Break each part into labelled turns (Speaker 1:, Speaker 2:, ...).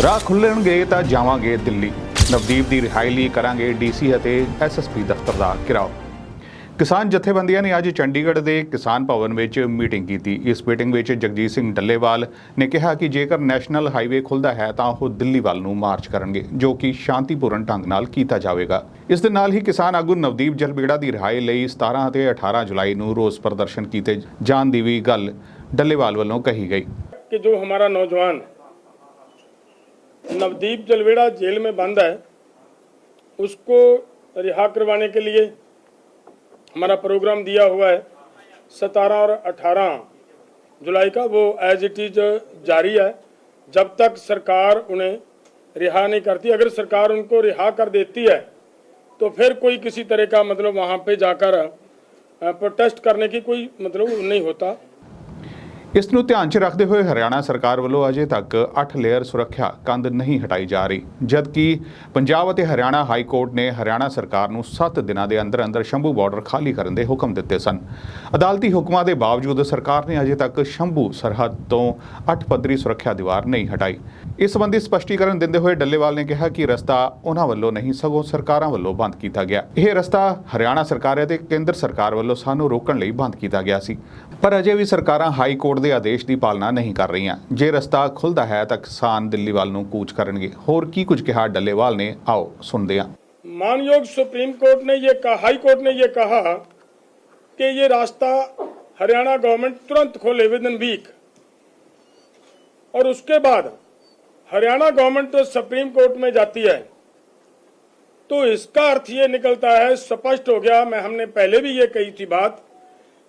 Speaker 1: ਰਾਹ ਖੁੱਲਣਗੇ ਤਾਂ ਜਾਵਾਂਗੇ ਦਿੱਲੀ। ਨਵਦੀਪ ਦੀ ਰਿਹਾਈ ਲਈ ਕਰਾਂਗੇ ਡੀਸੀ ਅਤੇ ਐਸਐਸਪੀ ਦਫ਼ਤਰ ਦਾ ਘਿਰਾਓ। ਕਿਸਾਨ ਜਥੇਬੰਦੀਆਂ ਨੇ ਅੱਜ ਚੰਡੀਗੜ੍ਹ ਦੇ ਕਿਸਾਨ ਭਵਨ ਵਿੱਚ ਮੀਟਿੰਗ ਕੀਤੀ। ਇਸ ਮੀਟਿੰਗ ਵਿੱਚ ਜਗਜੀਤ ਸਿੰਘ ਡੱਲੇਵਾਲ ਨੇ ਕਿਹਾ ਕਿ ਜੇਕਰ ਨੈਸ਼ਨਲ ਹਾਈਵੇ ਖੁੱਲਦਾ ਹੈ ਤਾਂ ਉਹ ਦਿੱਲੀ ਵੱਲ ਨੂੰ ਮਾਰਚ ਕਰਨਗੇ, ਜੋ ਕਿ ਸ਼ਾਂਤੀਪੂਰਨ ਢੰਗ ਨਾਲ ਕੀਤਾ ਜਾਵੇਗਾ। ਇਸ ਦੇ ਨਾਲ ਹੀ ਕਿਸਾਨ ਆਗੂ ਨਵਦੀਪ ਜਲਬੀੜਾ ਦੀ ਰਿਹਾਈ ਲਈ 17 ਅਤੇ 18 ਜੁਲਾਈ ਨੂੰ ਰੋਸ ਪ੍ਰਦਰਸ਼ਨ ਕੀਤੇ ਜਾਣ ਦੀ ਵੀ ਗੱਲ ਡੱਲੇਵਾਲ ਵੱਲੋਂ ਕਹੀ ਗਈ।
Speaker 2: ਕਿ ਜੋ ਹਮਾਰਾ ਨੌਜਵਾਨ नवदीप जलवेड़ा जेल में बंद है, उसको रिहा करवाने के लिए हमारा प्रोग्राम दिया हुआ है सतारह और अठारह जुलाई का, वो एज इट इज़ जारी है। जब तक सरकार उन्हें रिहा नहीं करती, अगर सरकार उनको रिहा कर देती है तो फिर कोई किसी तरह का मतलब वहाँ पे जाकर प्रोटेस्ट करने की कोई मतलब नहीं होता।
Speaker 1: ਇਸ ਨੂੰ ਧਿਆਨ 'ਚ ਰੱਖਦੇ ਹੋਏ ਹਰਿਆਣਾ ਸਰਕਾਰ ਵੱਲੋਂ ਅਜੇ ਤੱਕ 8 ਲੇਅਰ ਸੁਰੱਖਿਆ ਕੰਧ ਨਹੀਂ ਹਟਾਈ ਜਾ ਰਹੀ, ਜਦਕਿ ਪੰਜਾਬ ਅਤੇ ਹਰਿਆਣਾ ਹਾਈ ਕੋਰਟ ਨੇ ਹਰਿਆਣਾ ਸਰਕਾਰ ਨੂੰ 7 ਦਿਨਾਂ ਦੇ ਅੰਦਰ ਅੰਦਰ ਸ਼ੰਭੂ ਬਾਰਡਰ ਖਾਲੀ ਕਰਨ ਦੇ ਹੁਕਮ ਦਿੱਤੇ ਸਨ। ਅਦਾਲਤੀ ਹੁਕਮਾਂ ਦੇ ਬਾਵਜੂਦ ਸਰਕਾਰ ਨੇ ਅਜੇ ਤੱਕ ਸ਼ੰਭੂ ਸਰਹੱਦ ਤੋਂ 8 ਪੱਧਰੀ ਸੁਰੱਖਿਆ ਦੀਵਾਰ ਨਹੀਂ ਹਟਾਈ। ਇਸ ਸੰਬੰਧੀ ਸਪਸ਼ਟੀਕਰਨ ਦਿੰਦੇ ਹੋਏ ਡੱਲੇਵਾਲ ਨੇ ਕਿਹਾ ਕਿ ਰਸਤਾ ਉਹਨਾਂ ਵੱਲੋਂ ਨਹੀਂ, ਸਗੋਂ ਸਰਕਾਰਾਂ ਵੱਲੋਂ ਬੰਦ ਕੀਤਾ ਗਿਆ। ਇਹ ਰਸਤਾ ਹਰਿਆਣਾ ਸਰਕਾਰ ਅਤੇ ਕੇਂਦਰ ਸਰਕਾਰ ਵੱਲੋਂ ਸਾਨੂੰ ਰੋਕਣ ਲਈ ਬੰਦ ਕੀਤਾ ਗਿਆ ਸੀ। ਪਰ ਅਜੇ ਵੀ ਸਰਕਾਰਾਂ ਹਾਈ ਕੋਰਟ ਦੇ ਆਦੇਸ਼ ਦੀ ਪਾਲਣਾ ਨਹੀਂ ਕਰ ਰਹੀਆਂ ਜੇ ਰਸਤਾ ਖੁੱਲਦਾ ਹੈ ਤਾਂ ਕਿਸਾਨ ਦਿੱਲੀ ਵੱਲ ਨੂੰ ਕੂਚ ਕਰਨਗੇ ਹੋਰ ਕੀ ਕੁਝ ਕਿਹਾ ਡੱਲੇਵਾਲ ਨੇ ਆਓ ਸੁਣਦੇ ਹਾਂ
Speaker 2: मानयोग सुप्रीम कोर्ट ने ये कहा हाई कोर्ट ने ये कहा कि ये रास्ता हरियाणा गवर्नमेंट तुरंत खोले विद इन वीक और उसके बाद हरियाणा गवर्नमेंट तो सुप्रीम कोर्ट में जाती है तो इसका अर्थ ये निकलता है स्पष्ट हो गया मैं हमने पहले भी ये कही थी बात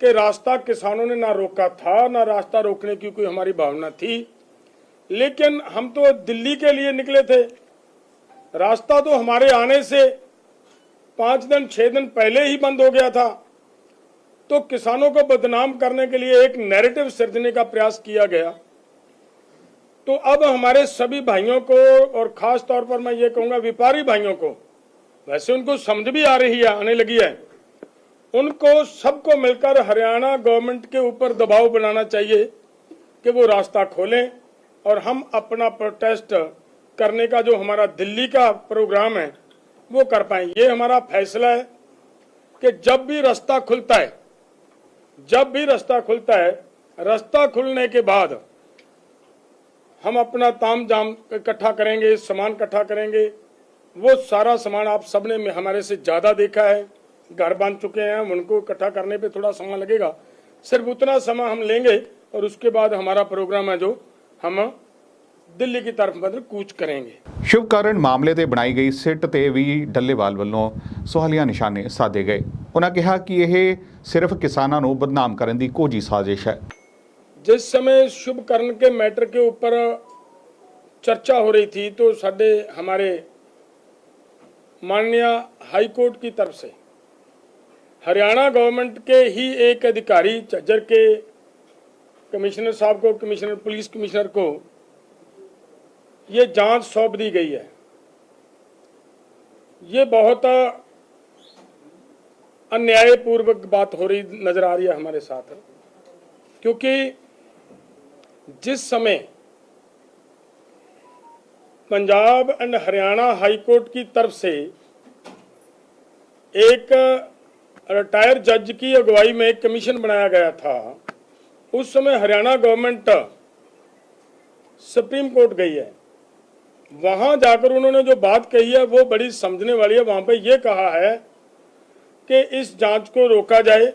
Speaker 2: कि रास्ता किसानों ने ना रोका था, ना रास्ता रोकने की कोई हमारी भावना थी। लेकिन हम तो दिल्ली के लिए निकले थे। रास्ता तो हमारे आने से पाँच दिन, छह दिन पहले ही बंद हो गया था। तो किसानों को बदनाम करने के लिए एक नैरेटिव सृजने का प्रयास किया गया। तो अब हमारे सभी भाइयों को, और खास तौर पर मैं ये कहूँगा, व्यापारी भाइयों को, वैसे उनको समझ भी आ रही है, आने लगी है। उनको सबको मिलकर हरियाणा गवर्नमेंट के ऊपर दबाव बनाना चाहिए कि वो रास्ता खोलें और हम अपना प्रोटेस्ट करने का जो हमारा दिल्ली का प्रोग्राम है, वो कर पाए। ये हमारा फैसला है कि जब भी रास्ता खुलता है, जब भी रास्ता खुलता है, रास्ता खुलने के बाद हम अपना ताम जाम इकट्ठा करेंगे, सामान इकट्ठा करेंगे। वो सारा सामान आप सबने हमारे से ज़्यादा देखा है। घर बांध चुके हैं हम उनको इकट्ठा करने पे थोड़ा समय लगेगा सिर्फ उतना समय हम लेंगे और उसके बाद हमारा प्रोग्राम है जो हम दिल्ली की तरफ मतलब कूच करेंगे
Speaker 1: ਸ਼ੁਭ ਕਾਰਨ ਮਾਮਲੇ ਤੇ ਬਣਾਈ ਗਈ ਸਿੱਟ ਤੇ ਵੀ ਡੱਲੇਵਾਲ ਵੱਲੋਂ ਸਵਾਲੀਆ ਨਿਸ਼ਾਨੇ ਸਾਧੇ ਗਏ ਉਹਨਾਂ ਕਿਹਾ ਕਿ ਇਹ ਸਿਰਫ ਕਿਸਾਨਾਂ ਨੂੰ ਬਦਨਾਮ ਕਰਨ ਦੀ ਕੋਝੀ ਸਾਜ਼ਿਸ਼ ਹੈ
Speaker 2: जिस समय शुभ कर्ण के मैटर के ऊपर चर्चा हो रही थी तो साडे हमारे माननीय हाई कोर्ट की तरफ से हरियाणा गवर्नमेंट के ही एक अधिकारी, झज्जर के कमिश्नर साहब को, कमिश्नर, पुलिस कमिश्नर को ये जाँच सौंप दी गई है। ये बहुत अन्यायपूर्वक बात हो रही नज़र आ रही है हमारे साथ, क्योंकि जिस समय पंजाब एंड हरियाणा हाईकोर्ट की तरफ़ से एक रिटायर जज की अगुवाई में एक कमीशन बनाया गया था। उस समय हरियाणा गवर्नमेंट सुप्रीम कोर्ट गई है। वहाँ जाकर उन्होंने जो बात कही है, वो बड़ी समझने वाली है। वहाँ पे ये कहा है कि इस जाँच को रोका जाए।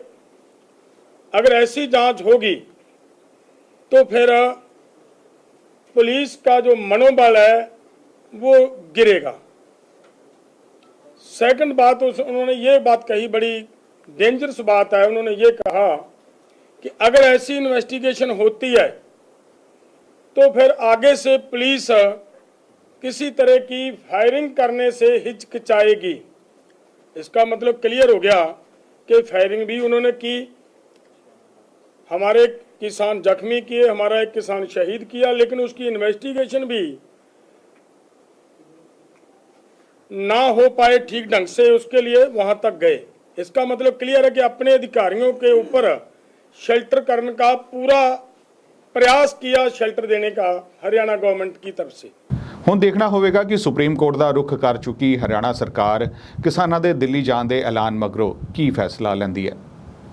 Speaker 2: अगर ऐसी जाँच होगी तो फिर पुलिस का जो मनोबल है, वो गिरेगा। सेकंड बात, उस उन्होंने ये बात कही बड़ी डेंजरस बात है, उन्होंने ये कहा कि अगर ऐसी इन्वेस्टिगेशन होती है तो फिर आगे से पुलिस किसी तरह की फायरिंग करने से हिचकिचाएगी। इसका मतलब क्लियर हो गया कि फायरिंग भी उन्होंने की। हमारे किसान जख्मी किए, हमारा एक किसान शहीद किया, लेकिन उसकी इन्वेस्टिगेशन भी ना हो पाए ठीक ढंग से, उसके लिए वहाँ तक गए। इसका मतलब क्लियर है कि अपने अधिकारियों के ऊपर शेल्टर करने का पूरा प्रयास किया शेल्टर देने का हरियाणा गवर्नमेंट की तरफ से
Speaker 1: ਹੁਣ ਦੇਖਣਾ ਹੋਵੇਗਾ ਕਿ ਸੁਪਰੀਮ ਕੋਰਟ ਦਾ ਰੁਖ ਕਰ ਚੁੱਕੀ ਹਰਿਆਣਾ ਸਰਕਾਰ ਕਿਸਾਨਾਂ ਦੇ ਦਿੱਲੀ ਜਾਣ ਦੇ ਐਲਾਨ ਮਗਰੋਂ ਕੀ ਫੈਸਲਾ ਲੈਂਦੀ ਹੈ